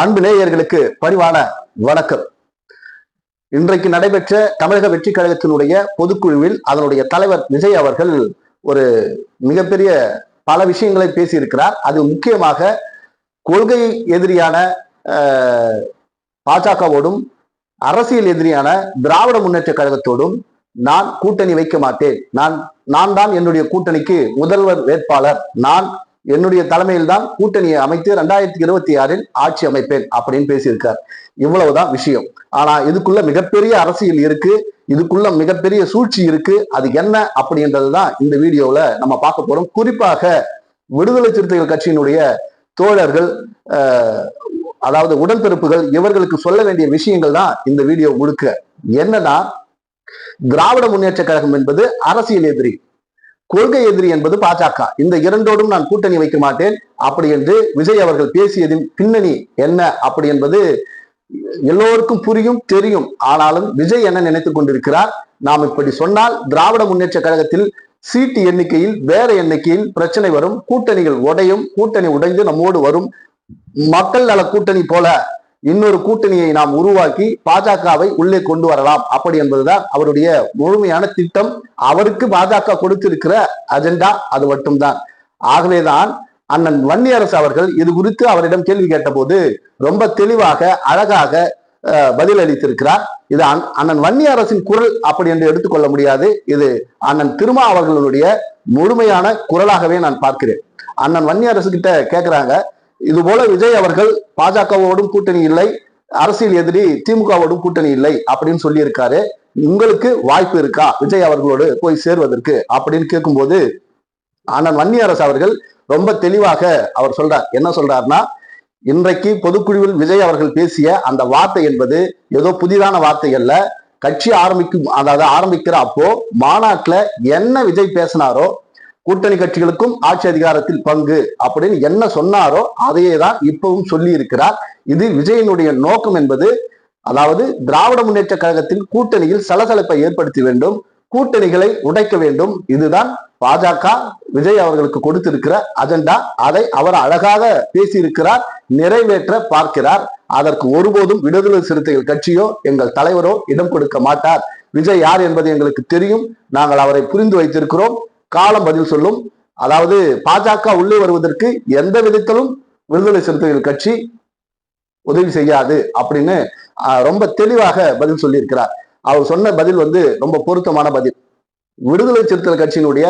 அன்பு நேயர்களுக்கு பரிவான வணக்கம். இன்றைக்கு நடைபெற்ற தமிழக வெற்றி கழகத்தினுடைய பொதுக்குழுவில் அதனுடைய தலைவர் விஜய் அவர்கள் ஒரு மிகப்பெரிய பல விஷயங்களை பேசியிருக்கிறார். அது முக்கியமாக கொள்கை எதிரியான பாஜகவோடும் அரசியல் எதிரியான திராவிட முன்னேற்ற கழகத்தோடும் நான் கூட்டணி வைக்க மாட்டேன். நான் நான் தான் என்னுடைய கூட்டணிக்கு முதல்வர் வேட்பாளர். நான் என்னுடைய தலைமையில் தான் கூட்டணியை அமைத்து ரெண்டாயிரத்தி இருபத்தி ஆறில் ஆட்சி அமைப்பேன் அப்படின்னு பேசியிருக்கார். இவ்வளவுதான் விஷயம். ஆனா இதுக்குள்ள மிகப்பெரிய அரசியல் இருக்கு. இதுக்குள்ள மிகப்பெரிய சூழ்ச்சி இருக்கு. அது என்ன அப்படின்றது தான் இந்த வீடியோவில் நம்ம பார்க்க போறோம். குறிப்பாக விடுதலை சிறுத்தைகள் கட்சியினுடைய தோழர்கள் அதாவது உடன்பிறப்புகள் இவர்களுக்கு சொல்ல வேண்டிய விஷயங்கள் தான் இந்த வீடியோ முழுக்க. என்னன்னா திராவிட முன்னேற்ற கழகம் என்பது அரசியல் எதிரி. கொள்கை எதிரி என்பது பாஜக. இந்த இரண்டோடும் நான் கூட்டணி வைக்க மாட்டேன். அப்படி என்று விஜய் அவர்கள் பேசியதின் பின்னணி என்ன? அப்படி என்பது எல்லோருக்கும் புரியும் தெரியும். ஆனாலும் விஜய் என்ன நினைத்துக் கொண்டிருக்கிறார்? நாம் இப்படி சொன்னால் திராவிட முன்னேற்ற கழகத்தில் சீட்டு எண்ணிக்கையில் வேற எண்ணிக்கையில் பிரச்சனை வரும். கூட்டணிகள் உடையும். கூட்டணி உடைந்து நம்மோடு வரும். மக்கள் நல கூட்டணி போல இன்னொரு கூட்டணியை நாம் உருவாக்கி பாஜகவை உள்ளே கொண்டு வரலாம். அப்படி என்பதுதான் அவருடைய முழுமையான திட்டம். அவருக்கு பாஜக கொடுத்திருக்கிற அஜெண்டா அது மட்டும்தான். ஆகவேதான் அண்ணன் வன்னியரசு அவர்கள் இது குறித்து அவரிடம் கேள்வி கேட்டபோது ரொம்ப தெளிவாக அழகாக பதில் அளித்திருக்கிறார் இது அண்ணன் வன்னியரசின் குரல் அப்படி என்று எடுத்துக்கொள்ள முடியாது. இது அண்ணன் திருமா அவர்களுடைய முழுமையான குரலாகவே நான் பார்க்கிறேன். அண்ணன் வன்னியரசு கிட்ட கேட்கிறாங்க இது போல விஜய் அவர்கள் பாஜகவோடும் கூட்டணி இல்லை அரசியல் எதிரி திமுகவோடும் கூட்டணி இல்லை அப்படின்னு சொல்லி இருக்காரு உங்களுக்கு வாய்ப்பு இருக்கா? விஜய் அவர்களோடு போய் சேர்வதற்கு அப்படின்னு கேட்கும்போது ஆனால் வன்னியரசு அவர்கள் ரொம்ப தெளிவாக அவர் சொல்றார். என்ன சொல்றாருன்னா இன்றைக்கு பொதுக்குழுவில் விஜய் அவர்கள் பேசிய அந்த வார்த்தை என்பது ஏதோ புதிதான வார்த்தை அல்ல. கட்சி ஆரம்பிக்கும் அதாவது ஆரம்பிக்கிற அப்போ மாநாட்டில் என்ன விஜய் பேசினாரோ கூட்டணி கட்சிகளுக்கும் ஆட்சி அதிகாரத்தில் பங்கு அப்படின்னு என்ன சொன்னாரோ அதையே தான் இப்பவும் சொல்லி இருக்கிறார் இது விஜயனுடைய நோக்கம் என்பது அதாவது திராவிட முன்னேற்ற கழகத்தின் கூட்டணியில் சலசலப்பை ஏற்படுத்தி வேண்டும் கூட்டணிகளை உடைக்க வேண்டும். இதுதான் பாஜக விஜய் அவர்களுக்கு கொடுத்திருக்கிற அஜெண்டா. அதை அவர் அழகாக பேசியிருக்கிறார் நிறைவேற்ற பார்க்கிறார். அதற்கு ஒருபோதும் விடுதலை சிறுத்தைகள் கட்சியோ எங்கள் தலைவரோ இடம் கொடுக்க மாட்டார். விஜய் யார் என்பது எங்களுக்கு தெரியும். நாங்கள் அவரை புரிந்து வைத்திருக்கிறோம். காலம் பதில் சொல்லும். அதாவது பாஜக உள்ளே வருவதற்கு எந்த விதத்திலும் விடுதலை சிறுத்தைகள் கட்சி உதவி செய்யாது அப்படின்னு ரொம்ப தெளிவாக பதில் சொல்லியிருக்கிறார். அவர் சொன்ன பதில் வந்து ரொம்ப பொருத்தமான பதில். விடுதலை சிறுத்தைகள் கட்சியினுடைய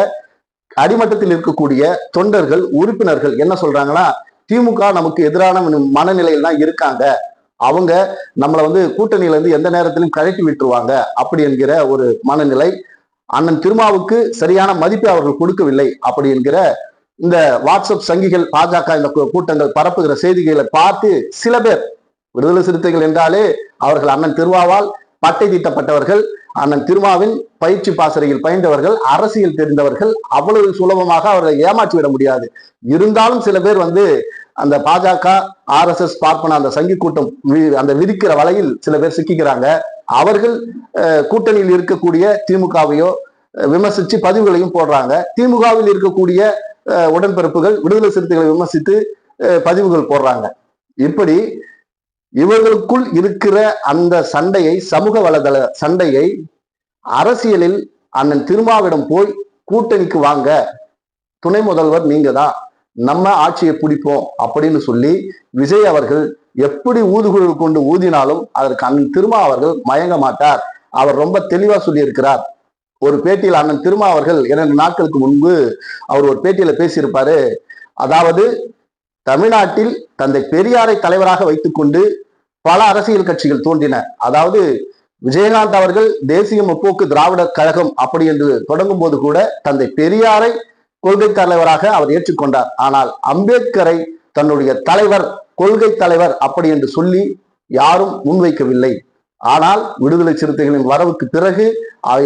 அடிமட்டத்தில் இருக்கக்கூடிய தொண்டர்கள் உறுப்பினர்கள் என்ன சொல்றாங்கன்னா திமுக நமக்கு எதிரான மனநிலையில் தான் இருக்காங்க. அவங்க நம்மளை வந்து கூட்டணியில இருந்து எந்த நேரத்திலும் கழட்டி விட்டுருவாங்க அப்படி என்கிற ஒரு மனநிலை அண்ணன் திருமாவுக்கு சரியான மதிப்பை அவர்கள் கொடுக்கவில்லை. அப்படி என்கிற இந்த வாட்ஸ்அப் சங்கிகள் பாஜக இந்த கூ- கூட்டங்கள் பரப்புகிற செய்திகளை பார்த்து சில பேர் விடுதலை சிறுத்தைகள் என்றாலே அவர்கள் அண்ணன் திருமாவால் பட்டை தீட்டப்பட்டவர்கள் அண்ணன் திருமாவின் பயிற்சி பாசறையில் பயின்றவர்கள் அரசியல் தெரிந்தவர்கள் அவ்வளவு சுலபமாக அவர்களை ஏமாற்றி விட முடியாது. இருந்தாலும் சில பேர் வந்து அந்த பாஜக ஆர்எஸ்எஸ் பார்ப்பன அந்த சங்கி கூட்டம் வி- அந்த விதிக்கிற வலையில் சில பேர் சிக்கிக்கிறாங்க. அவர்கள் கூட்டணியில் இருக்கக்கூடிய திமுகவையோ விமர்சித்து விமர்சிச்சு பதிவுகளையும் போடுறாங்க. திமுகவில் இருக்கக்கூடிய உடன்பிறப்புகள் விடுதலை சிறுத்தைகளை விமர்சித்து பதிவுகள் போடுறாங்க. இப்படி இவர்களுக்குள் இருக்கிற அந்த சண்டையை சமூக வலைதள சண்டையை அரசியலில் அண்ணன் திருமாவிடம் போய் கூட்டணிக்கு வாங்க. துணை முதல்வர் நீங்க தான் நம்ம ஆட்சியை பிடிப்போம் அப்படின்னு சொல்லி விஜய் அவர்கள் எப்படி ஊதுகுழல் கொண்டு ஊதினாலும் அதற்கு அண்ணன் திருமா அவர்கள் மயங்க மாட்டார். அவர் ரொம்ப தெளிவா சொல்லியிருக்கிறார். ஒரு பேட்டியில் அண்ணன் திருமா அவர்கள் இரண்டு நாட்களுக்கு முன்பு அவர் ஒரு பேட்டியில பேசியிருப்பாரு. அதாவது தமிழ்நாட்டில் தந்தை பெரியாரை தலைவராக வைத்துக்கொண்டு பல அரசியல் கட்சிகள் தோன்றின. அதாவது விஜயகாந்த் அவர்கள் தேசிய முற்போக்கு திராவிட கழகம் அப்படி என்று தொடங்கும் போது கூட தந்தை பெரியாரை கொள்கை தலைவராக அவர் ஏற்றுக்கொண்டார். ஆனால் அம்பேத்கரை தன்னுடைய தலைவர் கொள்கை தலைவர் அப்படி என்று சொல்லி யாரும் முன்வைக்கவில்லை. ஆனால் விடுதலை சிறுத்தைகளின் வரவுக்கு பிறகு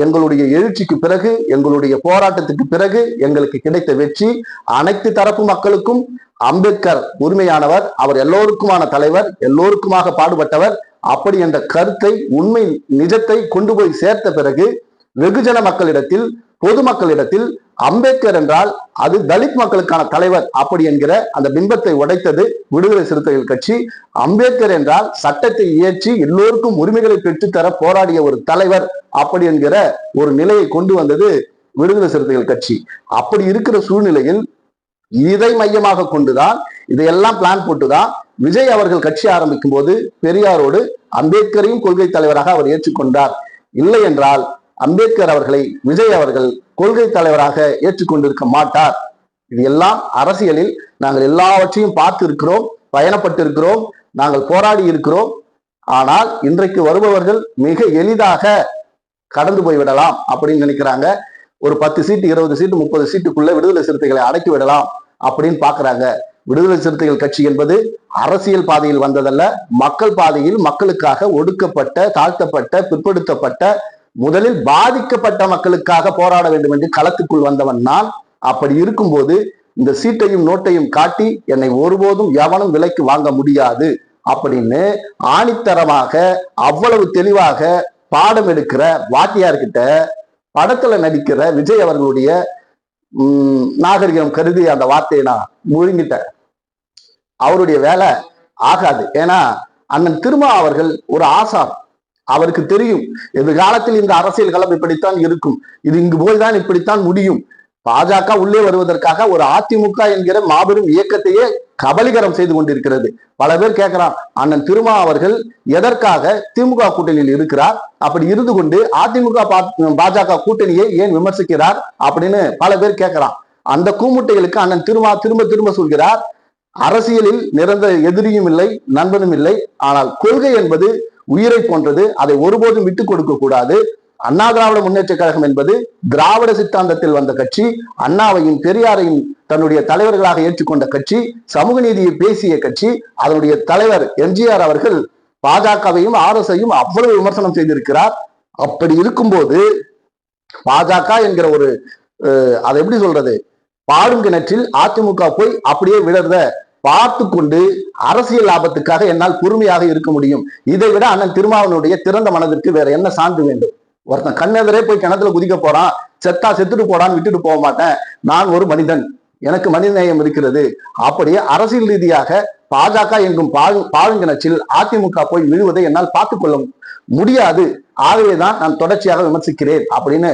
எங்களுடைய எழுச்சிக்கு பிறகு எங்களுடைய போராட்டத்துக்கு பிறகு எங்களுக்கு கிடைத்த வெற்றி அனைத்து தரப்பு மக்களுக்கும் அம்பேத்கர் உரிமையானவர் அவர் எல்லோருக்குமான தலைவர் எல்லோருக்குமாக பாடுபட்டவர் அப்படி என்ற கருத்தை உண்மை நிஜத்தை கொண்டு போய் சேர்த்த பிறகு வெகுஜன மக்களிடத்தில் பொதுமக்களிடத்தில் அம்பேத்கர் என்றால் அது தலித் மக்களுக்கான தலைவர் அப்படி என்கிற அந்த பிம்பத்தை உடைத்தது விடுதலை சிறுத்தைகள் கட்சி. அம்பேத்கர் என்றால் சட்டத்தை இயற்றி எல்லோருக்கும் உரிமைகளை பெற்றுத்தர போராடிய ஒரு தலைவர் அப்படி என்கிற ஒரு நிலையை கொண்டு வந்தது விடுதலை சிறுத்தைகள் கட்சி. அப்படி இருக்கிற சூழ்நிலையில் இதை மையமாக கொண்டுதான் இதையெல்லாம் பிளான் போட்டுதான் விஜய் அவர்கள் கட்சி ஆரம்பிக்கும் போது பெரியாரோடு அம்பேத்கரையும் கொள்கை தலைவராக அவர் ஏற்றுக்கொண்டார். இல்லை என்றால் அம்பேத்கர் அவர்களை விஜய் அவர்கள் கொள்கை தலைவராக ஏற்றுக்கொண்டிருக்க மாட்டார். இது எல்லாம் அரசியலில் நாங்கள் எல்லாவற்றையும் பார்த்து இருக்கிறோம் பயணப்பட்டிருக்கிறோம் நாங்கள் போராடி இருக்கிறோம். ஆனால் இன்றைக்கு வருபவர்கள் மிக எளிதாக கடந்து போய்விடலாம் அப்படின்னு நினைக்கிறாங்க. ஒரு பத்து சீட்டு இருபது சீட்டு முப்பது சீட்டுக்குள்ள விடுதலை சிறுத்தைகளை அடக்கி விடலாம் அப்படின்னு பாக்குறாங்க விடுதலை சிறுத்தைகள் கட்சி என்பது அரசியல் பாதையில் வந்ததல்ல. மக்கள் பாதையில் மக்களுக்காக ஒடுக்கப்பட்ட தாழ்த்தப்பட்ட பிற்படுத்தப்பட்ட முதலில் பாதிக்கப்பட்ட மக்களுக்காக போராட வேண்டும் என்று களத்துக்குள் வந்தவன் நான். அப்படி இருக்கும்போது இந்த சீட்டையும் நோட்டையும் காட்டி என்னை ஒருபோதும் எவனும் விலைக்கு வாங்க முடியாது. அப்படின்னு ஆணித்தரமாக அவ்வளவு தெளிவாக பாடம் எடுக்கிற வாத்தியார்கிட்ட படத்துல நடிக்கிற விஜய் அவர்களுடைய உம் நாகரிகம் கருதி அந்த வார்த்தையை நான் முழுங்கிட்டேன். அவருடைய வேலை ஆகாது. ஏன்னா அண்ணன் திருமா அவர்கள் ஒரு ஆசார். அவருக்கு தெரியும். எதிர்காலத்தில் இந்த அரசியல் களம் இப்படித்தான் இருக்கும். இது இங்கு போய்தான் இப்படித்தான் முடியும். பாஜக உள்ளே வருவதற்காக ஒரு அதிமுக என்கிற மாபெரும் இயக்கத்தையே கபலிகரம் செய்து கொண்டிருக்கிறது. பல பேர் கேட்கிறான் அண்ணன் திருமா அவர்கள் எதற்காக திமுக கூட்டணியில் இருக்கிறார்? அப்படி இருந்து கொண்டு அதிமுக பாஜக கூட்டணியை ஏன் விமர்சிக்கிறார்? அப்படின்னு பல பேர் கேட்கிறான். அந்த கூமுட்டைகளுக்கு அண்ணன் திருமா திரும்ப திரும்ப சொல்கிறார் அரசியலில் நிரந்தர எதிரியும் இல்லை நண்பனும் இல்லை. ஆனால் கொள்கை என்பது உயிரை போன்றது அதை ஒருபோதும் விட்டுக் கொடுக்க கூடாது. அண்ணா திராவிட முன்னேற்ற கழகம் என்பது திராவிட சித்தாந்தத்தில் வந்த கட்சி அண்ணாவையும் பெரியாரையும் தன்னுடைய தலைவர்களாக ஏற்றுக்கொண்ட கட்சி சமூக நீதியை பேசிய கட்சி அதனுடைய தலைவர் எம்ஜிஆர் அவர்கள் பாஜகவையும் ஆர் எஸ் ஐயும் அவ்வளவு விமர்சனம் செய்திருக்கிறார். அப்படி இருக்கும்போது பாஜக என்கிற ஒரு அதை எப்படி சொல்றது? பாடும் கிணற்றில் அதிமுக போய் அப்படியே விழறத பார்த்து கொண்டு அரசியல் லாபத்துக்காக என்னால் பொறுமையாக இருக்க முடியும். இதை விட அண்ணன் திருமாவனுடைய திறந்த மனதிற்கு வேற என்ன சான்று வேண்டும்? ஒருத்தன் கண்ணெதிரே போய் கிணத்துல குதிக்க போறான் செத்தா செத்துட்டு போடான்னு விட்டுட்டு போக மாட்டேன். நான் ஒரு மனிதன். எனக்கு மனிதநேயம் இருக்கிறது. அப்படியே அரசியல் ரீதியாக பாஜக எங்கும் பாழ் பாழுங்கிணச்சில் அதிமுக போய் விழுவதை என்னால் பார்த்து கொள்ள முடியாது. ஆகவேதான் நான் தொடர்ச்சியாக விமர்சிக்கிறேன் அப்படின்னு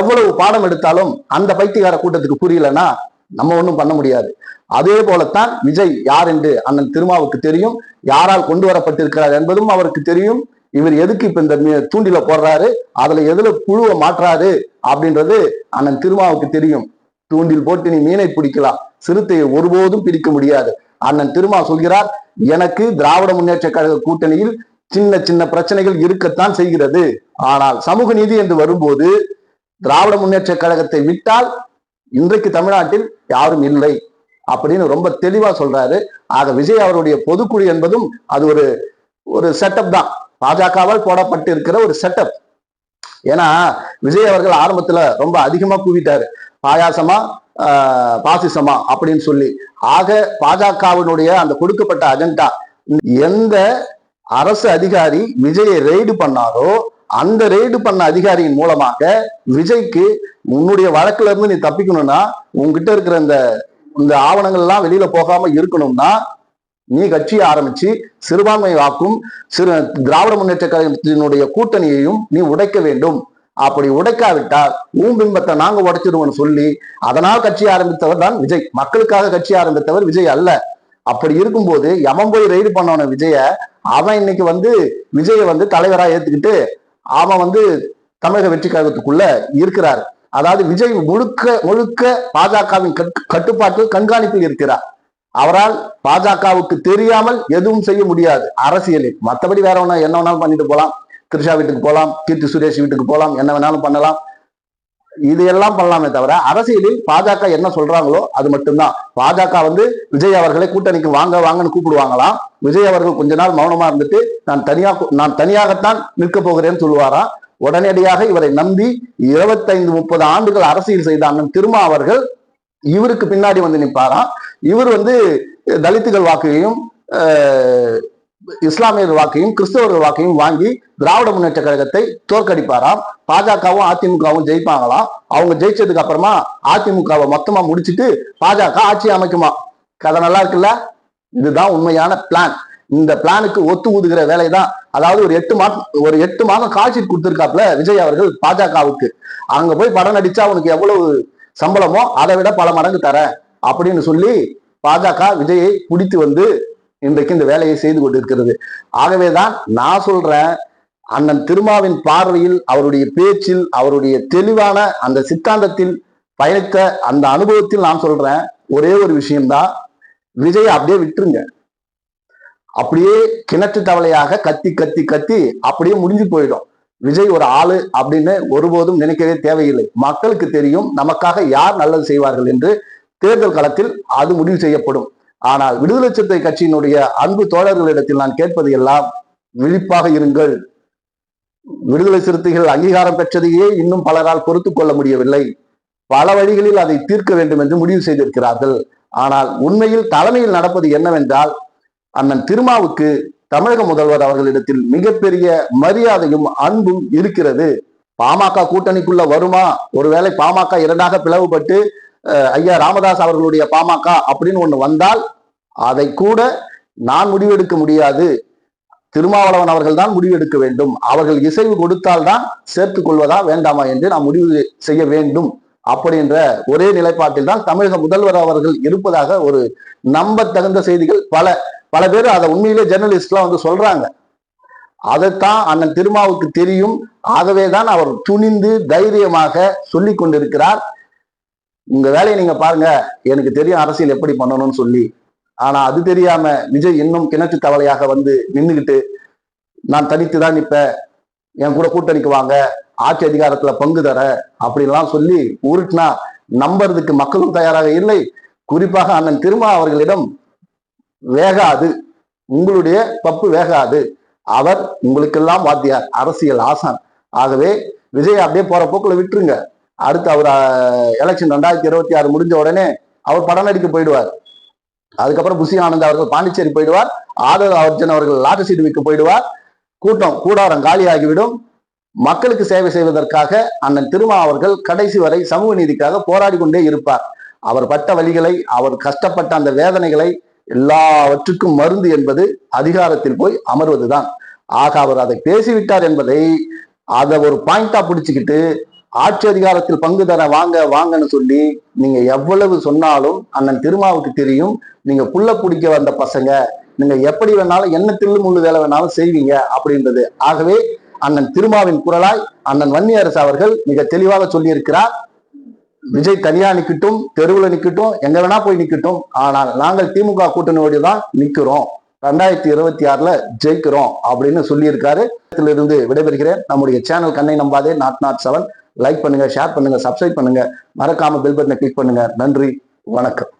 எவ்வளவு பாடம் எடுத்தாலும் அந்த பைத்தியகார கூட்டத்துக்கு புரியலன்னா நம்ம ஒன்றும் பண்ண முடியாது. அதே போலத்தான் விஜய் யார் என்று அண்ணன் திருமாவுக்கு தெரியும். யாரால் கொண்டு வரப்பட்டிருக்கிறார் என்பதும் அவருக்கு தெரியும். இவர் எதுக்கு இப்ப இந்த தூண்டில போடுறாரு? அதுல எதுல புழுவை மாற்றாரு? அப்படின்றது அண்ணன் திருமாவுக்கு தெரியும். தூண்டில் போட்டு நீ மீனை பிடிக்கலாம். சிறுத்தையை ஒருபோதும் பிடிக்க முடியாது. அண்ணன் திருமா சொல்கிறார் எனக்கு திராவிட முன்னேற்ற கழக கூட்டணியில் சின்ன சின்ன பிரச்சனைகள் இருக்கத்தான் செய்கிறது. ஆனால் சமூக நீதி என்று வரும்போது திராவிட முன்னேற்ற கழகத்தை விட்டால் இன்றைக்கு தமிழ்நாட்டில் யாரும் இல்லை அப்படின்னு ரொம்ப தெளிவா சொல்றாரு. ஆக விஜய் அவருடைய பொதுக்குழு என்பதும் அது ஒரு ஒரு செட்டப் தான். பாஜகவால் போடப்பட்டு இருக்கிற ஒரு செட்டப் ஏன்னா விஜய் அவர்கள் ஆரம்பத்துல ரொம்ப அதிகமா கூவிட்டாரு. பாயாசமா பாசிசமா அப்படின்னு சொல்லி. ஆக பாஜகவினுடைய அந்த கொடுக்கப்பட்ட அஜெண்டா எந்த அரசு அதிகாரி விஜயை ரெய்டு பண்ணாரோ அந்த ரெய்டு பண்ண அதிகாரியின் மூலமாக விஜய்க்கு உன்னுடைய வழக்குல இருந்து நீ தப்பிக்கணும்னா உங்ககிட்ட இருக்கிற இந்த இந்த ஆவணங்கள் எல்லாம் வெளியில போகாம இருக்கணும்னா நீ கட்சியை ஆரம்பிச்சு சிறுபான்மை வாக்கும் சிறு திராவிட முன்னேற்ற கழகத்தினுடைய கூட்டணியையும் நீ உடைக்க வேண்டும். அப்படி உடைக்காவிட்டால் ஊம்பிம்பத்தை நாங்க உடைச்சிருவோம்னு சொல்லி அதனால் கட்சி ஆரம்பித்தவர் தான் விஜய். மக்களுக்காக கட்சி ஆரம்பித்தவர் விஜய் அல்ல. அப்படி இருக்கும்போது எவன் போய் ரெய்டு பண்ணவன விஜய அவன் இன்னைக்கு வந்து விஜய வந்து தலைவரா ஏத்துக்கிட்டு அவன் வந்து தமிழக வெற்றி கழகத்துக்குள்ள இருக்கிறார். அதாவது விஜய் முழுக்க முழுக்க பாஜகவின் கட்டுப்பாட்டு கண்காணிப்பில் இருக்கிறார். அவரால் பாஜகவுக்கு தெரியாமல் எதுவும் செய்ய முடியாது. அரசியலில் மற்றபடி வேற ஒன்றா என்ன வேணாலும் பண்ணிட்டு போகலாம் திரிஷா வீட்டுக்கு போகலாம் கீர்த்தி சுரேஷ் வீட்டுக்கு போகலாம் என்ன வேணாலும் பண்ணலாம். இதையெல்லாம் பண்ணலாமே தவிர அரசியலில் பாஜக என்ன சொல்றாங்களோ அது மட்டும்தான். பாஜக வந்து விஜய் அவர்களை கூட்டணிக்கு வாங்க வாங்கன்னு கூப்பிடுவாங்களாம் விஜய் அவர்கள் கொஞ்ச நாள் மௌனமா இருந்துட்டு நான் தனியா நான் தனியாகத்தான் நிற்க போகிறேன்னு சொல்லுவாராம் உடனடியாக இவரை நம்பி இருபத்தைந்து முப்பது ஆண்டுகள் அரசியல் செய்த அண்ணன் திருமா அவர்கள் இவருக்கு பின்னாடி வந்து நிற்பாராம். இவர் வந்து தலித்துகள் வாக்கையும் இஸ்லாமியர் வாக்கையும் கிறிஸ்தவர்கள் வாக்கையும் வாங்கி திராவிட முன்னேற்ற கழகத்தை தோற்கடிப்பாராம். பாஜகவும் அதிமுகவும் ஜெயிப்பாங்களாம் அவங்க ஜெயிச்சதுக்கு அப்புறமா அதிமுகவை மொத்தமா முடிச்சிட்டு பாஜக ஆட்சி அமைக்குமா? கதை நல்லா இருக்குல்ல? இதுதான் உண்மையான பிளான் இந்த பிளானுக்கு ஒத்து ஊதுகிற வேலை தான் அதாவது ஒரு எட்டு மாதம் ஒரு எட்டு மாதம் காட்சி கொடுத்துருக்காப்புல விஜய் அவர்கள் பாஜகவுக்கு. அங்க போய் படம் நடிச்சா அவனுக்கு எவ்வளவு சம்பளமோ அதை விட பல மடங்கு தரேன் அப்படின்னு சொல்லி பாஜக விஜயை பிடித்து வந்து இன்றைக்கு இந்த வேலையை செய்து கொண்டிருக்கிறது. ஆகவேதான் நான் சொல்றேன் அண்ணன் திருமாவின் பார்வையில் அவருடைய பேச்சில் அவருடைய தெளிவான அந்த சித்தாந்தத்தில் பயணித்த அந்த அனுபவத்தில் நான் சொல்றேன் ஒரே ஒரு விஷயம்தான் விஜயை அப்படியே விட்டுருங்க. அப்படியே கிணற்று தவளையாக கத்தி கத்தி கத்தி அப்படியே முடிஞ்சு போயிடும். விஜய் ஒரு ஆளு அப்படின்னு ஒருபோதும் நினைக்கவே தேவையில்லை. மக்களுக்கு தெரியும் நமக்காக யார் நல்லது செய்வார்கள் என்று தேர்தல் களத்தில் அது முடிவு செய்யப்படும். ஆனால் விடுதலை சிறுத்தை கட்சியினுடைய அன்பு தோழர்களிடத்தில் நான் கேட்பது எல்லாம் விழிப்பாக இருங்கள். விடுதலை சிறுத்தைகள் அங்கீகாரம் பெற்றதையே இன்னும் பலரால் பொறுத்து கொள்ள முடியவில்லை. பல வழிகளில் அதை தீர்க்க வேண்டும் என்று முடிவு செய்திருக்கிறார்கள். ஆனால் உண்மையில் தலைமையில் நடப்பது என்னவென்றால் அண்ணன் திருமாவுக்கு தமிழக முதல்வர் அவர்களிடத்தில் மிகப்பெரிய மரியாதையும் அன்பும் இருக்கிறது. பாமக கூட்டணிக்குள்ள வருமா? ஒருவேளை பாமக இரண்டாக பிளவுபட்டு ஐயா ராமதாஸ் அவர்களுடைய பாமக அப்படின்னு ஒன்று வந்தால் அதை கூட நான் முடிவெடுக்க முடியாது. திருமாவளவன் அவர்கள் தான் முடிவெடுக்க வேண்டும். அவர்கள் இசைவு கொடுத்தால்தான் சேர்த்துக் கொள்வதா வேண்டாமா என்று நாம் முடிவு செய்ய வேண்டும். அப்படின்ற ஒரே நிலைப்பாட்டில் தான் தமிழக முதல்வர் அவர்கள் இருப்பதாக ஒரு நம்பத்தகுந்த செய்திகள் பல பல பேர் அதை உண்மையிலே ஜெர்னலிஸ்ட்லாம் வந்து சொல்றாங்க. அதைத்தான் அண்ணன் திருமாவுக்கு தெரியும். ஆகவே தான் அவர் துணிந்து தைரியமாக சொல்லி கொண்டிருக்கிறார். உங்க வேலையை நீங்க பாருங்க. எனக்கு தெரியும் அரசியல் எப்படி பண்ணணும்னு சொல்லி. ஆனா அது தெரியாம விஜய் இன்னும் கிணற்று தவளையாக வந்து நின்றுக்கிட்டு நான் தனித்து தான் நிற்பேன். என் கூட கூட்டணிக்கு வாங்க. ஆட்சி அதிகாரத்துல பங்கு தர. அப்படின்லாம் சொல்லி உருட்டினா நம்புறதுக்கு மக்களும் தயாராக இல்லை. குறிப்பாக அண்ணன் திருமா அவர்களிடம் வேகாது. உங்களுடைய பப்பு வேகாது. அவர் உங்களுக்கெல்லாம் வாத்தியார் அரசியல் ஆசான். ஆகவே விஜய் அப்படியே போற போக்குல விட்டுருங்க. அடுத்து அவர் எலெக்ஷன் ரெண்டாயிரத்தி இருபத்தி ஆறு முடிஞ்ச உடனே அவர் படம் நடிக்க போயிடுவார். அதுக்கப்புறம் புசி ஆனந்த் அவர்கள் பாண்டிச்சேரி போயிடுவார். ஆதவ அர்ஜுன் அவர்கள் லாட்டர் சீட் விற்க போயிடுவார். கூட்டம் கூடாரம் காலியாகிவிடும். மக்களுக்கு சேவை செய்வதற்காக அண்ணன் திருமா அவர்கள் கடைசி வரை சமூக நீதிக்காக போராடி கொண்டே இருப்பார். அவர் பட்ட வழிகளை அவர் கஷ்டப்பட்ட அந்த வேதனைகளை எல்லாவற்றுக்கும் மருந்து என்பது அதிகாரத்தில் போய் அமர்வதுதான். ஆக அவர் அதை பேசிவிட்டார் என்பதை அதை ஒரு பாயிண்டா பிடிச்சுக்கிட்டு ஆட்சி அதிகாரத்தில் பங்கு தர வாங்க வாங்கன்னு சொல்லி நீங்க எவ்வளவு சொன்னாலும் அண்ணன் திருமாவுக்கு தெரியும். நீங்க புள்ள பிடிக்க வந்த பசங்க நீங்க எப்படி வேணாலும் என்ன தில்லு முள்ளு வேலை வேணாலும் செய்வீங்க அப்படின்றது. ஆகவே அண்ணன் திருமாவின் குரலாய் அண்ணன் வன்னியரசு அவர்கள் மிக தெளிவாக சொல்லியிருக்கிறார். விஜய் தனியா நிக்கட்டும் தெருவுல நிக்கட்டும் எங்க வேணா போய் நிக்கட்டும். ஆனால் நாங்கள் திமுக கூட்டணியோடு தான் நிக்கிறோம். ரெண்டாயிரத்தி இருபத்தி ஆறுல ஜெயிக்கிறோம் அப்படின்னு சொல்லியிருக்காரு. இருந்து விடைபெறுகிறேன். நம்முடைய சேனல் கண்ணை நம்பாதே நாட் நாட் செவன். லைக் பண்ணுங்க ஷேர் பண்ணுங்க சப்ஸ்கிரைப் பண்ணுங்க. மறக்காம பெல் பட்டனை கிளிக் பண்ணுங்க. நன்றி வணக்கம்.